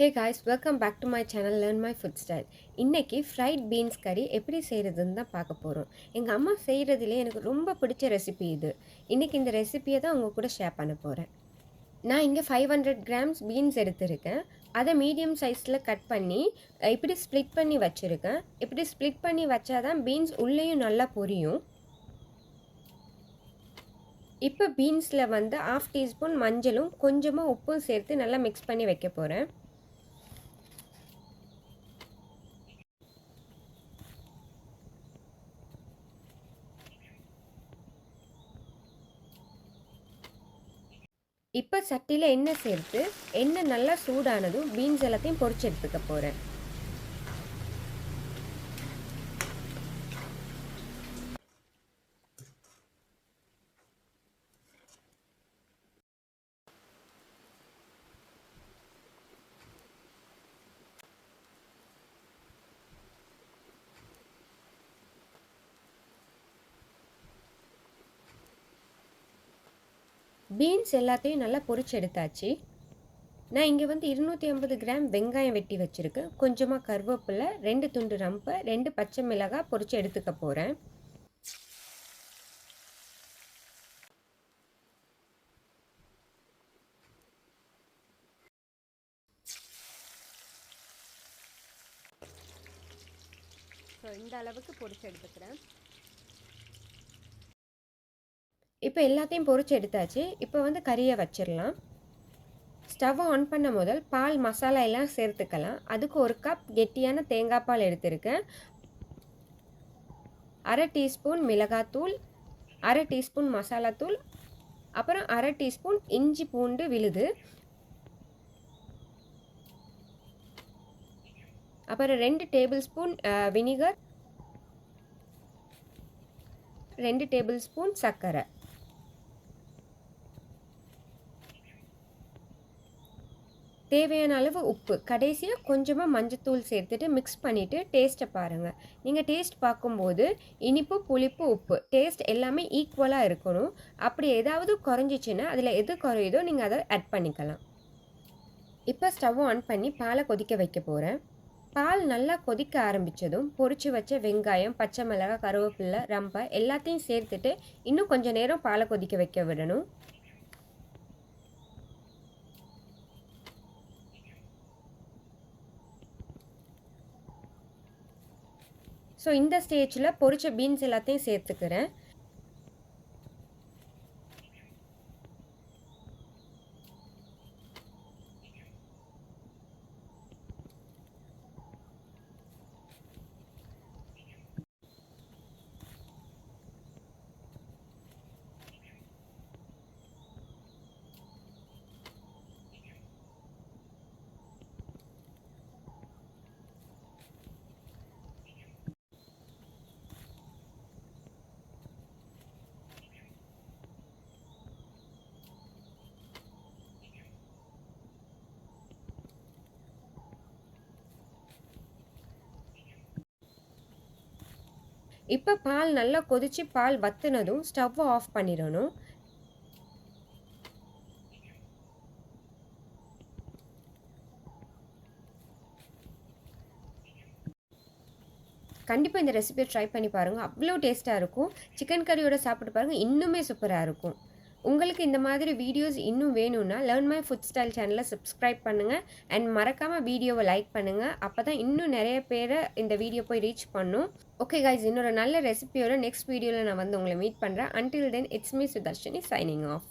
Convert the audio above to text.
Hey guys welcome back to my channel learn my food style இன்றைக்கி fried beans கறி எப்படி செய்கிறதுன்னு தான் பார்க்க போகிறோம் எங்கள் அம்மா செய்கிறதுலே எனக்கு ரொம்ப பிடிச்ச ரெசிபி இது. இன்றைக்கி இந்த ரெசிபியை தான் உங்கள் கூட ஷேர் பண்ண போகிறேன் நான் இங்கே ஃபைவ் ஹண்ட்ரட் கிராம்ஸ் பீன்ஸ் எடுத்திருக்கேன். அதை மீடியம் சைஸில் கட் பண்ணி இப்படி ஸ்ப்ளிட் பண்ணி வச்சுருக்கேன். இப்படி ஸ்ப்ளிட் பண்ணி வச்சாதான் பீன்ஸ் உள்ளேயும் நல்லா பொரியும். இப்போ பீன்ஸில் வந்து ஆஃப் டீஸ்பூன் மஞ்சளும் கொஞ்சமாக உப்பும் சேர்த்து நல்லா மிக்ஸ் பண்ணி வைக்க போகிறேன் இப்போ சட்டியில் எண்ணெய் சேர்த்து எண்ணெய் நல்லா சூடானதும் பீன்ஸ் எல்லாத்தையும் பொறிச்சு எடுத்துக்க போகிறேன் பீன்ஸ் எல்லாத்தையும் நல்லா பொறிச்சு எடுத்தாச்சு. நான் இங்கே வந்து இருநூற்றி ஐம்பது கிராம் வெங்காயம் வெட்டி வச்சுருக்கேன். கொஞ்சமாக கருவேப்பிலை ரெண்டு துண்டு ரம்பை ரெண்டு பச்சை மிளகாய் பொறிச்சு எடுத்துக்க போகிறேன் ஸோ இந்த அளவுக்கு பொரிச்சு எடுத்துக்கிறேன். இப்போ எல்லாத்தையும் பொறிச்சு எடுத்தாச்சு. இப்போ வந்து கறியை வச்சிடலாம். ஸ்டவ்வை ஆன் பண்ண முதல் பால் மசாலா எல்லாம் சேர்த்துக்கலாம். அதுக்கு ஒரு கப் கெட்டியான தேங்காய் பால் எடுத்திருக்கேன். அரை டீஸ்பூன் மிளகாத்தூள் அரை டீஸ்பூன் மசாலாத்தூள் அப்புறம் அரை டீஸ்பூன் இஞ்சி பூண்டு விழுது. அப்புறம் ரெண்டு டேபிள் ஸ்பூன் வினிகர் ரெண்டு டேபிள் ஸ்பூன் சர்க்கரை. தேவையான அளவு உப்பு. கடைசியாக கொஞ்சமாக மஞ்சத்தூள் சேர்த்துட்டு மிக்ஸ் பண்ணிவிட்டு டேஸ்ட்டை பாருங்கள் நீங்கள் டேஸ்ட் பார்க்கும்போது இனிப்பு புளிப்பு உப்பு டேஸ்ட் எல்லாமே ஈக்குவலாக இருக்கணும். அப்படி ஏதாவது குறைஞ்சிச்சின்னா அதில் எது குறையுதோ நீங்கள் அதை ஆட் பண்ணிக்கலாம். இப்போ ஸ்டவ் ஆன் பண்ணி பாலை கொதிக்க வைக்க போகிறேன் பால் நல்லா கொதிக்க ஆரம்பித்ததும் பொறிச்சு வச்ச வெங்காயம் பச்சை மிளகாய் கருவேப்பிலை ரம்பை எல்லாத்தையும் சேர்த்துட்டு இன்னும் கொஞ்சம் நேரம் பாலை கொதிக்க வைக்க விடணும். ஸோ இந்த ஸ்டேஜில் பொரித்த பீன்ஸ் எல்லாத்தையும் சேர்த்துக்கிறேன். இப்போ பால் நல்லா கொதித்து பால் வத்துனதும் ஸ்டவ்வை ஆஃப் பண்ணிடணும். கண்டிப்பாக இந்த ரெசிபியை ட்ரை பண்ணி பாருங்கள் அவ்வளோ டேஸ்ட்டாக இருக்கும். சிக்கன் கறியோட சாப்பிட்டு பாருங்கள் இன்னுமே சூப்பராக இருக்கும். உங்களுக்கு இந்த மாதிரி வீடியோஸ் இன்னும் வேணும்னா லேர்ன் மை ஃபுட் ஸ்டைல் சேனலை சப்ஸ்கிரைப் பண்ணுங்கள் அண்ட் மறக்காமல் வீடியோவை லைக் பண்ணுங்கள் அப்போ தான் இன்னும் நிறைய பேரை இந்த வீடியோ போய் ரீச் பண்ணும். ஓகே கைஸ் இன்னொரு நல்ல ரெசிபியோட நெக்ஸ்ட் வீடியோவில் நான் வந்து உங்களை மீட் பண்ணுறேன் until then it's me Sudharshini signing off